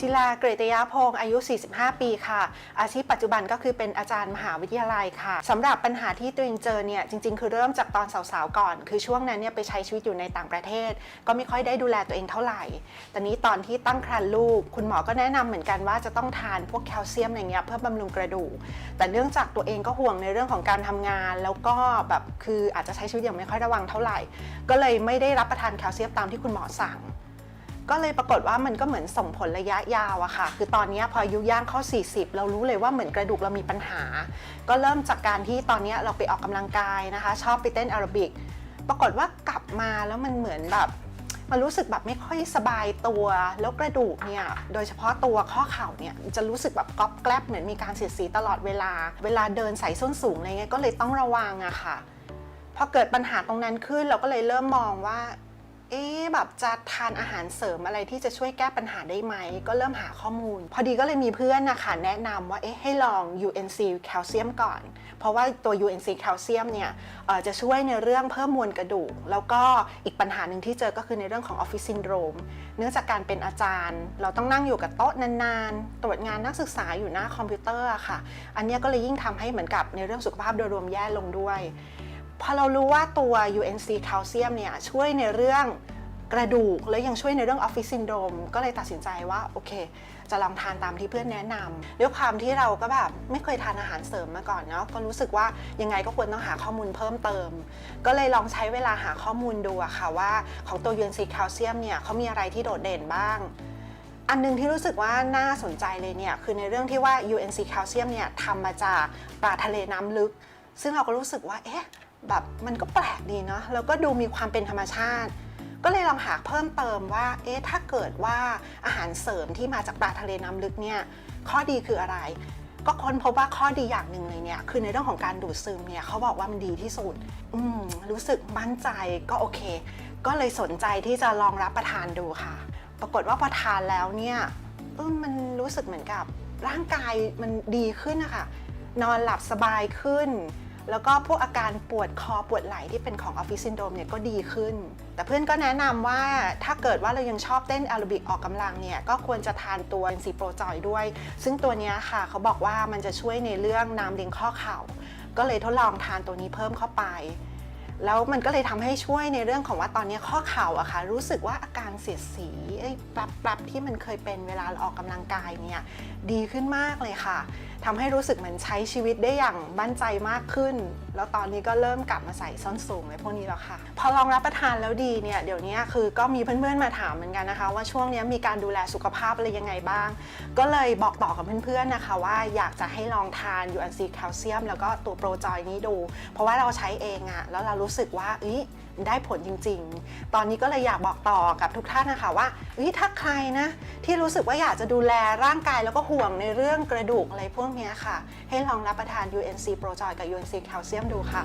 จิลาเกรตยาพงศ์อายุ 45 ปีค่ะ อาชีพปัจจุบันก็คือเป็นอาจารย์มหาวิทยาลัยค่ะสำหรับปัญหาที่ตัวเองเจอเนี่ยจริงๆ คือเริ่มจากตอนสาวๆก่อน คือช่วงนั้นเนี่ยไปใช้ชีวิตอยู่ในต่างประเทศ ก็ไม่ค่อยได้ดูแลตัวเองเท่าไหร่แต่นี้ตอนที่ตั้งครรภ์ลูก คุณหมอก็แนะนำเหมือนกันว่าจะต้องทานพวกแคลเซียมอะไรเงี้ยเพื่อบำรุงกระดูก แต่เนื่องจากตัวเองก็ห่วงในเรื่องของการทำงาน แล้วก็แบบคืออาจจะใช้ชีวิตอย่างไม่ค่อยระวังเท่าไหร่ ก็เลยไม่ได้รับประทานแคลเซียมตามที่คุณหมอสั่ง ก็เลยปรากฏว่ามันก็เหมือนส่งผลระยะยาวอะค่ะ คือตอนนี้พออายุย่างเข้า 40 เรารู้เลยว่าเหมือนกระดูกเรามีปัญหา ก็เริ่มจากการที่ตอนนี้เราไปออกกำลังกายนะคะ ชอบไปเต้นแอโรบิก ปรากฏว่ากลับมาแล้วมันเหมือนแบบมันรู้สึกแบบไม่ค่อยสบายตัว แล้วกระดูกเนี่ย โดยเฉพาะตัวข้อเข่าเนี่ย จะรู้สึกแบบก๊อบแกลบเหมือนมีการเสียดสีตลอดเวลา เวลาเดินใส่ส้นสูงอะไรเงี้ยก็เลยต้องระวังอะค่ะ พอเกิดปัญหาตรงนั้นขึ้นเราก็เลยเริ่มมองว่า เอ๊แบบจะทานอาหารเสริมอะไรที่จะช่วยแก้ปัญหาได้ไหม ก็เริ่มหาข้อมูล พอดีก็เลยมีเพื่อนนะคะแนะนำว่าเอ๊ให้ลอง UNC แคลเซียมก่อน เพราะว่าตัว UNC แคลเซียมเนี่ยจะช่วยในเรื่องเพิ่มมวลกระดูก แล้วก็อีกปัญหาหนึ่งที่เจอก็คือในเรื่องของออฟฟิศซินโดรมเนื่องจากการเป็นอาจารย์ เราต้องนั่งอยู่กับโต๊ะนานๆ ตรวจงานนักศึกษาอยู่หน้าคอมพิวเตอร์ค่ะ อันนี้ก็เลยยิ่งทำให้เหมือนกับในเรื่องสุขภาพโดยรวมแย่ลงด้วย พอเรารู้ว่าตัว UNC แคลเซียมเนี่ยช่วยในเรื่องกระดูก แล้วยังช่วยในเรื่องออฟฟิศซินโดรมก็เลยตัดสินใจว่า โอเค จะลองทานตามที่เพื่อนแนะนำด้วยความที่เราก็แบบไม่เคยทานอาหารเสริมมาก่อนเนาะก็รู้สึกว่ายังไงก็ควรต้องหาข้อมูลเพิ่มเติม ก็เลยลองใช้เวลาหาข้อมูลดูอะค่ะว่าของตัว UNC แคลเซียมเนี่ยเขามีอะไรที่โดดเด่นบ้าง อันหนึงที่รู้สึกว่าน่าสนใจเลยเนี่ยคือในเรื่องที่ว่า UNC แคลเซียมเนี่ยทำมาจากปลาทะเลน้ำลึก ซึ่งเราก็รู้สึกว่าเอ๊ะ แบบมันก็แปลกดีเนาะแล้วก็ดูมีความเป็นธรรมชาติ ก็เลยลองหาเพิ่มเติมว่า เอ๊ะถ้าเกิดว่าอาหารเสริมที่มาจากปลาทะเลน้ำลึกเนี่ยข้อดีคืออะไร ก็ค้นพบว่าข้อดีอย่างหนึ่งเลยเนี่ยคือในเรื่องของการดูดซึมเนี่ยเขาบอกว่ามันดีที่สุด อืมรู้สึกมั่นใจก็โอเค ก็เลยสนใจที่จะลองรับประทานดูค่ะ ปรากฏว่าพอทานแล้วเนี่ยเออมันรู้สึกเหมือนกับร่างกายมันดีขึ้นนะคะนอนหลับสบายขึ้น แล้วก็พวกอาการปวดคอปวดไหล่ที่เป็นของออฟฟิศซินโดมเนี่ยก็ดีขึ้น แต่เพื่อนก็แนะนำว่าถ้าเกิดว่าเรายังชอบเต้นแอโรบิกออกกำลังเนี่ยก็ควรจะทานตัวซีโปรจอยด้วย ซึ่งตัวนี้ค่ะเขาบอกว่ามันจะช่วยในเรื่องน้ำเลี้ยงข้อเข่า ก็เลยทดลองทานตัวนี้เพิ่มเข้าไป แล้วมันก็เลยทำให้ช่วยในเรื่องของว่าตอนนี้ข้อเข่าอะค่ะรู้สึกว่าอาการเสียดสีไอ้ปรับปรับที่มันเคยเป็นเวลาออกกำลังกายเนี่ยดีขึ้นมากเลยค่ะทำให้รู้สึกเหมือนใช้ชีวิตได้อย่างมั่นใจมากขึ้น แล้วตอนนี้ก็เริ่มกลับมาใส่ส้นสูงในพวกนี้แล้วค่ะ พอลองรับประทานแล้วดีเนี่ยเดี๋ยวนี้คือก็มีเพื่อนๆมาถามเหมือนกันนะคะ ว่าช่วงนี้มีการดูแลสุขภาพอะไรยังไงบ้าง ก็เลยบอกต่อกับเพื่อนๆนะคะ ว่าอยากจะให้ลองทาน UNC แคลเซียมแล้วก็ตัวโปรจอยนี้ดู เพราะว่าเราใช้เองอะแล้วเรารูู้้สึกว่าเอ้ยได้ผลจริง ๆ ตอนนี้ก็เลยอยากบอกต่อกับทุกท่านนะคะว่าเอ้ยถ้าใครนะที่รู้สึกว่าอยากจะดูแลร่างกายแล้วก็ห่วงในเรื่องกระดูกอะไรพวกนี้ค่ะ ให้ลองรับประทาน UNC Pro Joy กับ UNC Calcium ดูค่ะ